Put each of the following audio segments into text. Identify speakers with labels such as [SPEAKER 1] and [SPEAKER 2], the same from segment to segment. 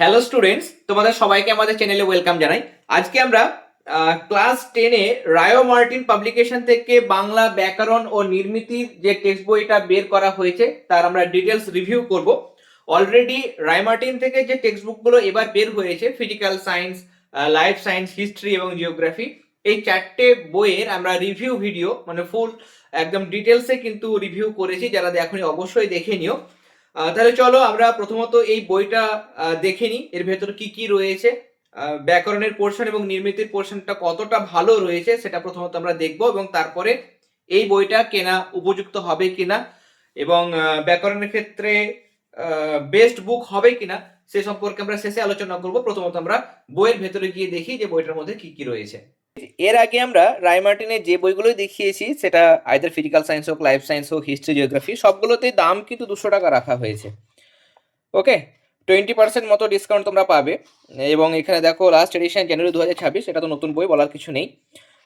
[SPEAKER 1] Hello students তোমাদের সবাইকে আমাদের চ্যানেলে ওয়েলকাম জানাই। আজকে আমরা ক্লাস টেনে রায়ো মার্টিন পাবলিকেশন থেকে বাংলা ব্যাকরণ ও নির্মিতির যে টেক্সট বইটা বের করা হয়েছে, তার আমরা ডিটেলস রিভিউ করব। অলরেডি রায় মার্টিন থেকে যে টেক্সট বুকগুলো এবার বের হয়েছে physical science life science history এবং জিওগ্রাফি এই চারটে বইয়ের আমরা রিভিউ ভিডিও মানে ফুল একদম ডিটেলসে কিন্তু রিভিউ করেছি। যারা দেখনি অবশ্যই দেখে নিও। তাহলে চলো আমরা প্রথমত এই বইটা দেখে নিই। এর ভেতর কি কি রয়েছে? ব্যাকরণের পোর্শন এবং নির্মিতির পোর্শনটা কতটা ভালো রয়েছে সেটা প্রথমত আমরা দেখব এবং তারপরে এই বইটা কেনা উপযুক্ত হবে কিনা এবং ব্যাকরণের ক্ষেত্রে বেস্ট বুক হবে কিনা সে সম্পর্কে আমরা শেষে আলোচনা করব। প্রথমত আমরা বইয়ের ভেতরে গিয়ে দেখি যে বইটার মধ্যে কি কি রয়েছে। এর আগে আমরা রায় মার্টিনের যে বইগুলো দেখিয়েছি, সেটা আইদার ফিজিক্যাল সায়েন্স হোক লাইফ সায়েন্স হোক হিস্ট্রি জিওগ্রাফি সবগুলোতেই দাম কিন্তু দুশো টাকা রাখা হয়েছে। ওকে? টোয়েন্টি পার্সেন্ট মতো ডিসকাউন্ট তোমরা পাবে। এবং এখানে দেখো লাস্ট এডিশন জানুয়ারি দু হাজার ছাব্বিশ এটা তো নতুন বই, বলার কিছু নেই।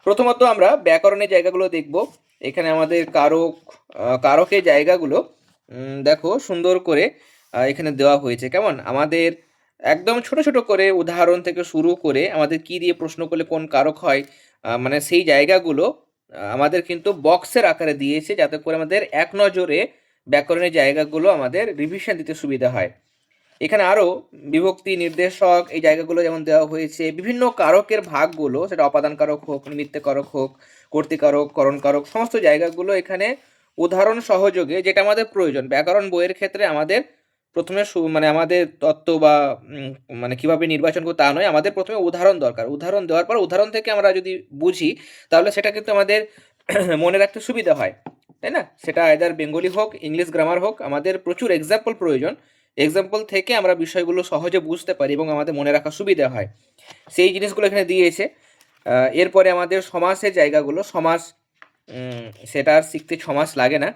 [SPEAKER 1] প্রথমত আমরা ব্যাকরণের জায়গাগুলো দেখব। এখানে আমাদের কারক কারকের জায়গাগুলো দেখো সুন্দর করে এখানে দেওয়া হয়েছে। কেমন? আমাদের একদম ছোট ছোট করে উদাহরণ থেকে শুরু করে আমাদের কি দিয়ে প্রশ্ন করলে কোন কারক হয় মানে সেই জায়গাগুলো আমাদের কিন্তু বক্সের আকারে দিয়েছে যাতে করে আমাদের এক নজরে ব্যাকরণের জায়গাগুলো আমাদের রিভিশন দিতে সুবিধা হয়। এখানে আরও বিভক্তি নির্দেশক, এই জায়গাগুলো যেমন দেওয়া হয়েছে, বিভিন্ন কারকের ভাগগুলো, সেটা অপাদান কারক হোক, নিমিত্ত কারক হোক কর্তিকারক করণ কারক, সমস্ত জায়গাগুলো এখানে উদাহরণ সহযোগে, যেটা আমাদের প্রয়োজন, ব্যাকরণ বইয়ের ক্ষেত্রে আমাদের প্রথমে সু- মানে আমাদের তত্ত্ব বা মানে কীভাবে নির্বাচন করতে তা নয়, আমাদের প্রথমে উদাহরণ দরকার। উদাহরণ দেওয়ার পর উদাহরণ থেকে আমরা যদি বুঝি, তাহলে সেটা কিন্তু আমাদের মনে রাখতে সুবিধা হয়। তাই না? সেটা আয়দার বেঙ্গলি হোক, ইংলিশ গ্রামার হোক, আমাদের প্রচুর এক্সাম্পল প্রয়োজন। এক্সাম্পল থেকে আমরা বিষয়গুলো সহজে বুঝতে পারি এবং আমাদের মনে রাখা সুবিধা হয়। সেই জিনিসগুলো এখানে দিয়েছে। এরপরে আমাদের সমাসের জায়গাগুলো, সমাস সেটা আর শিখতে ছমাস লাগে না।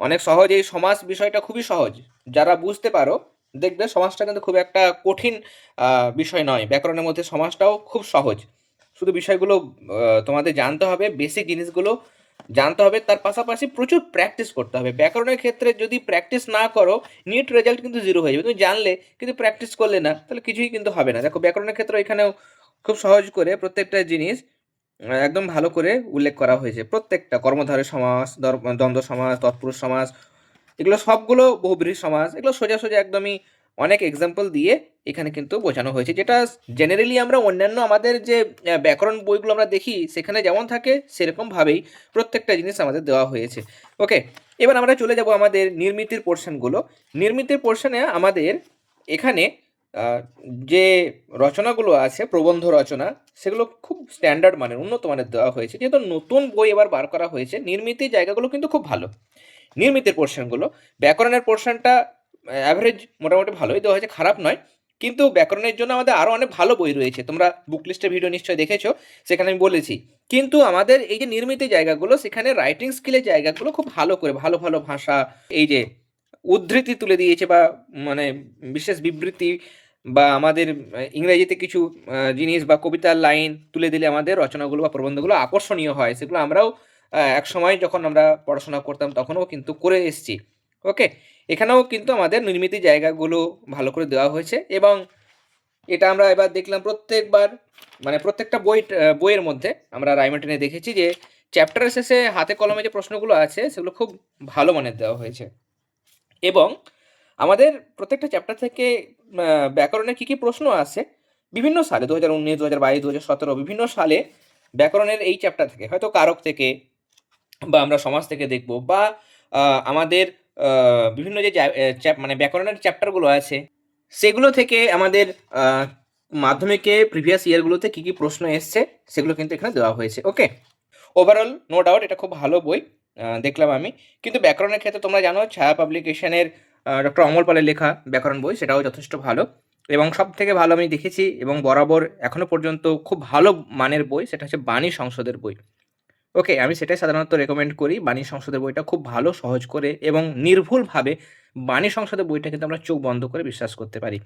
[SPEAKER 1] অনেক সহজ। এই সমাজ বিষয়টা খুবই সহজ। যারা বুঝতে পারো, দেখবে সমাজটা কিন্তু খুব একটা কঠিন বিষয় নয়। ব্যাকরণের মধ্যে সমাজটাও খুব সহজ। শুধু বিষয়গুলো তোমাদের জানতে হবে বেসিক জিনিসগুলো জানতে হবে, তার পাশাপাশি প্রচুর প্র্যাকটিস করতে হবে। ব্যাকরণের ক্ষেত্রে যদি প্র্যাকটিস না করো নিট রেজাল্ট কিন্তু জিরো হয়ে যাবে। তুমি জানলে, কিন্তু প্র্যাকটিস করলে না, তাহলে কিছুই কিন্তু হবে না। দেখো, ব্যাকরণের ক্ষেত্রে এখানেও খুব সহজ করে প্রত্যেকটা জিনিস একদম ভালো করে উল্লেখ করা হয়েছে। প্রত্যেকটা কর্মধারের সমাস দর- দ্বন্দ্ব সমাজ, তৎপুরুষ সমাজ, এগুলো সবগুলো বহুব্রীহি সমাজ, এগুলো সোজা সোজা একদমই অনেক এক্সাম্পল দিয়ে এখানে কিন্তু বোঝানো হয়েছে। যেটা জেনারেলি আমরা অন্যান্য আমাদের যে ব্যাকরণ বইগুলো আমরা দেখি, সেখানে যেমন থাকে, সেরকমভাবেই প্রত্যেকটা জিনিস আমাদের দেওয়া হয়েছে। ওকে এবার আমরা চলে যাব আমাদের নির্মিতির পোর্শনগুলো নির্মিতির পোর্শনে আমাদের এখানে যে রচনাগুলো আছে, প্রবন্ধ রচনা, সেগুলো খুব স্ট্যান্ডার্ড মানের, উন্নত মানের দেওয়া হয়েছে। যেহেতু নতুন বই এবার বার করা হয়েছে। নির্মিতির জায়গাগুলো কিন্তু খুব ভালো। নির্মিতের পোর্শনগুলো ব্যাকরণের পোর্শনটা অ্যাভারেজ মোটামুটি ভালোই দেওয়া হয়েছে, খারাপ নয়। কিন্তু ব্যাকরণের জন্য আমাদের আরও অনেক ভালো বই রয়েছে। তোমরা বুক লিস্টের ভিডিও নিশ্চয়ই দেখেছ, সেখানে আমি বলেছি। কিন্তু আমাদের এই যে নির্মিত জায়গাগুলো, সেখানে রাইটিং স্কিলের জায়গাগুলো খুব ভালো করে, ভালো ভালো ভাষা, এই যে উদ্ধৃতি তুলে দিয়েছে বা মানে বিশেষ বিবৃতি বা আমাদের ইংরেজিতে কিছু জিনিস বা কবিতার লাইন তুলে দিলে আমাদের রচনাগুলো বা প্রবন্ধগুলো আকর্ষণীয় হয়। সেগুলো আমরাও এক সময় যখন আমরা পড়াশোনা করতাম তখনও কিন্তু করে এসেছি। ওকে? এখানেও কিন্তু আমাদের নির্মিত জায়গাগুলো ভালো করে দেওয়া হয়েছে এবং এটা আমরা এবার দেখলাম প্রত্যেকবার মানে প্রত্যেকটা বই বইয়ের মধ্যে আমরা রাইমার্টিনে দেখেছি যে চ্যাপ্টারের শেষে হাতে কলমে যে প্রশ্নগুলো আছে সেগুলো খুব ভালো মানের দেওয়া হয়েছে। এবং আমাদের প্রত্যেকটা চ্যাপ্টার থেকে ব্যাকরণের কী কী প্রশ্ন আছে, বিভিন্ন সালে দু হাজার উনিশ দু হাজার বাইশ দু হাজার সতেরো, বিভিন্ন সালে ব্যাকরণের এই চ্যাপ্টার থেকে, হয়তো কারক থেকে বা আমরা সমাজ থেকে দেখব বা আমাদের বিভিন্ন যে মানে ব্যাকরণের চ্যাপ্টারগুলো আছে, সেগুলো থেকে আমাদের মাধ্যমিকে প্রিভিয়াস ইয়ারগুলোতে কী কী প্রশ্ন এসছে, সেগুলো কিন্তু এখানে দেওয়া হয়েছে ওকে ওভারঅল নো ডাউট এটা খুব ভালো বই। দেখলাম আমি। কিন্তু ব্যাকরণের ক্ষেত্রে তোমরা জানো, ছায়া পাবলিকেশনের ডক্টর অমল পালের লেখা ব্যাকরণ বই, সেটাও যথেষ্ট ভালো। এবং সব থেকে ভালো আমি দেখেছি এবং বরাবর এখনও পর্যন্ত খুব ভালো মানের বই, সেটা হচ্ছে বাণী সংসদের বই। ওকে, আমি সেটাই সাধারণত রেকমেন্ড করি। বাণী সংসদের বইটা খুব ভালো, সহজ করে এবং নির্ভুলভাবে বাণী সংসদের বইটা কিন্তু আমরা চোখ বন্ধ করে বিশ্বাস করতে পারি।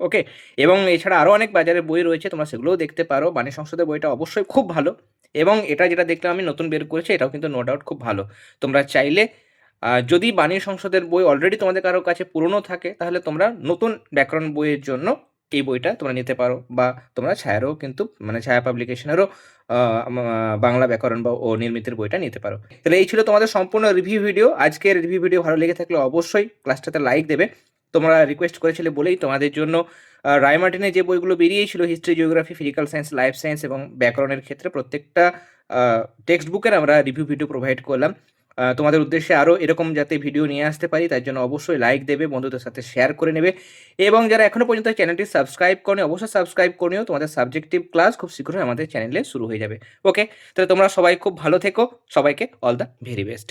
[SPEAKER 1] ওকে, এবং এছাড়া আরও অনেক বাজারে বই রয়েছে, তোমরা সেগুলোও দেখতে পারো। বাণী সংসদের বইটা অবশ্যই খুব ভালো। এবং এটা যেটা দেখলাম আমি নতুন বের করেছি, এটাও কিন্তু নো ডাউট খুব ভালো। তোমরা চাইলে যদি বাণী সংসদের বই অলরেডি তোমাদের কারও কাছে পুরনো থাকে, তাহলে তোমরা নতুন ব্যাকরণ বইয়ের জন্য এই বইটা তোমরা নিতে পারো। বা তোমরা ছায়ারও কিন্তু মানে ছায়া পাবলিকেশনেরও বাংলা ব্যাকরণ বা ও নির্মিতির বইটা নিতে পারো। তাহলে এই ছিল তোমাদের সম্পূর্ণ রিভিউ ভিডিও আজকের রিভিউ ভিডিও ভালো লেগে থাকলে অবশ্যই ক্লাসটাতে লাইক দেবে। তোমরা রিকোয়েস্ট করেছিলে বলেই তোমাদের জন্য আহ, রায় মার্টিনের যে বইগুলো বেরিয়েছিল history geography physical science life science এবং ব্যাকরণের ক্ষেত্রে প্রত্যেকটা টেক্সট বুকের আমরা রিভিউ ভিডিও প্রোভাইড করলাম। তোমাদের উদ্দেশ্যে আরও এরকম যাতে ভিডিও নিয়ে আসতে পারি তার জন্য অবশ্যই লাইক দেবে বন্ধুদের সাথে শেয়ার করে নেবে। এবং যারা এখনও পর্যন্ত চ্যানেলটি সাবস্ক্রাইব করনি অবশ্যই সাবস্ক্রাইব করিও তোমাদের সাবজেক্টিভ ক্লাস খুব শীঘ্রই আমাদের চ্যানেলে শুরু হয়ে যাবে। ওকে তাহলে তোমরা সবাই খুব ভালো থেকো। সবাইকে অল দ্য ভেরি বেস্ট